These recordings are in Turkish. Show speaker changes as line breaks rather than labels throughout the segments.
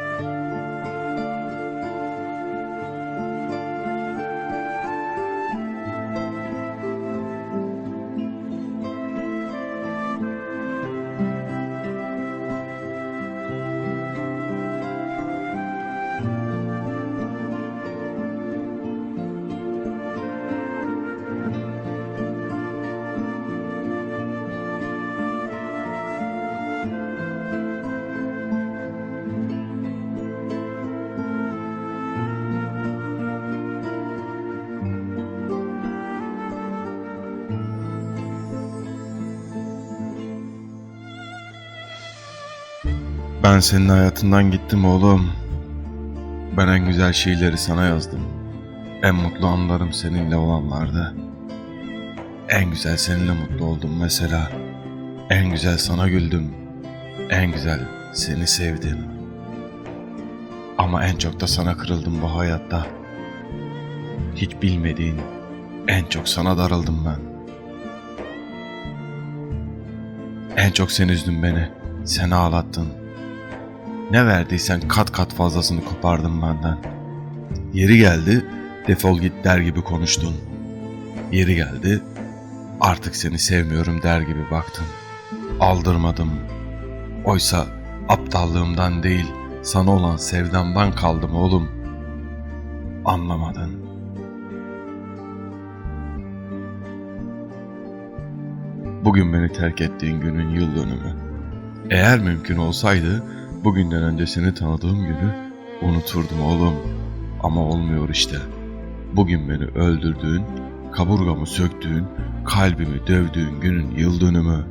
Música Ben senin hayatından gittim oğlum. Ben en güzel şeyleri sana yazdım. En mutlu anlarım seninle olanlardı. En güzel seninle mutlu oldum mesela. En güzel sana güldüm. En güzel seni sevdim. Ama en çok da sana kırıldım bu hayatta. Hiç bilmediğin, en çok sana darıldım ben. En çok sen üzdün beni. Sen ağlattın. Ne verdiysen kat kat fazlasını kopardın benden. Yeri geldi, defol git der gibi konuştun. Yeri geldi, artık seni sevmiyorum der gibi baktın. Aldırmadım. Oysa aptallığımdan değil, sana olan sevdamdan kaldım oğlum. Anlamadın. Bugün beni terk ettiğin günün yıl dönümü. Eğer mümkün olsaydı bugünden önce seni tanıdığım günü unuturdum oğlum. Ama olmuyor işte. Bugün beni öldürdüğün, kaburgamı söktüğün, kalbimi dövdüğün günün yıl dönümü.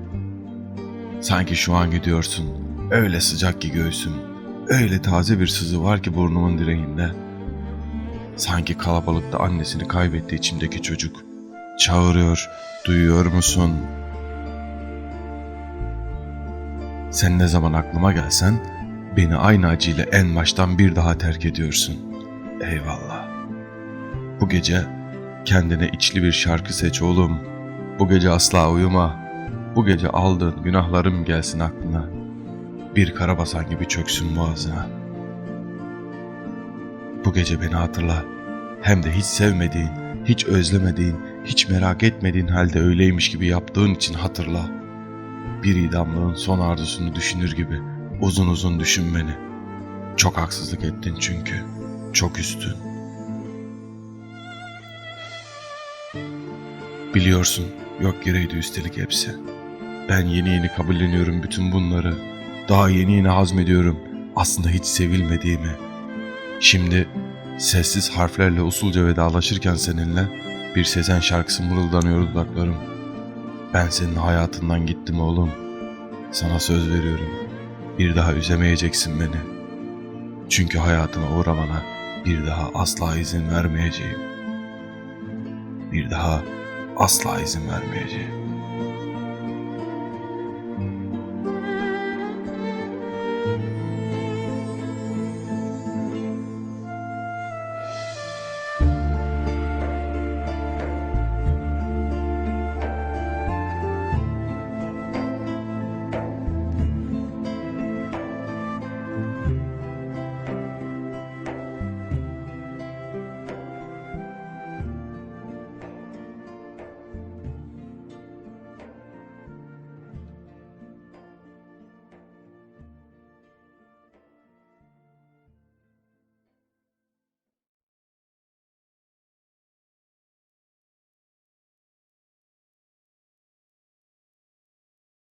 Sanki şu an gidiyorsun. Öyle sıcak ki göğsüm. Öyle taze bir sızı var ki burnumun direğinde. Sanki kalabalıkta annesini kaybetti içimdeki çocuk. Çağırıyor, duyuyor musun?'' Sen ne zaman aklıma gelsen beni aynı acıyla en baştan bir daha terk ediyorsun. Eyvallah. Bu gece kendine içli bir şarkı seç oğlum. Bu gece asla uyuma. Bu gece aldığın günahlarım gelsin aklına. Bir karabasan gibi çöksün boğazına. Bu gece beni hatırla. Hem de hiç sevmediğin, hiç özlemediğin, hiç merak etmediğin halde öyleymiş gibi yaptığın için hatırla.'' bir idamlığın son arzusunu düşünür gibi uzun uzun düşün beni. Çok haksızlık ettin çünkü. Çok üstün. Biliyorsun yok yereydi üstelik hepsi. Ben yeni yeni kabulleniyorum bütün bunları. Daha yeni yeni hazmediyorum aslında hiç sevilmediğimi. Şimdi sessiz harflerle usulca vedalaşırken seninle bir Sezen şarkısı mırıldanıyor dudaklarım. Ben senin hayatından gittim oğlum. Sana söz veriyorum. Bir daha üzemeyeceksin beni. Çünkü hayatıma uğramana bir daha asla izin vermeyeceğim. Bir daha asla izin vermeyeceğim.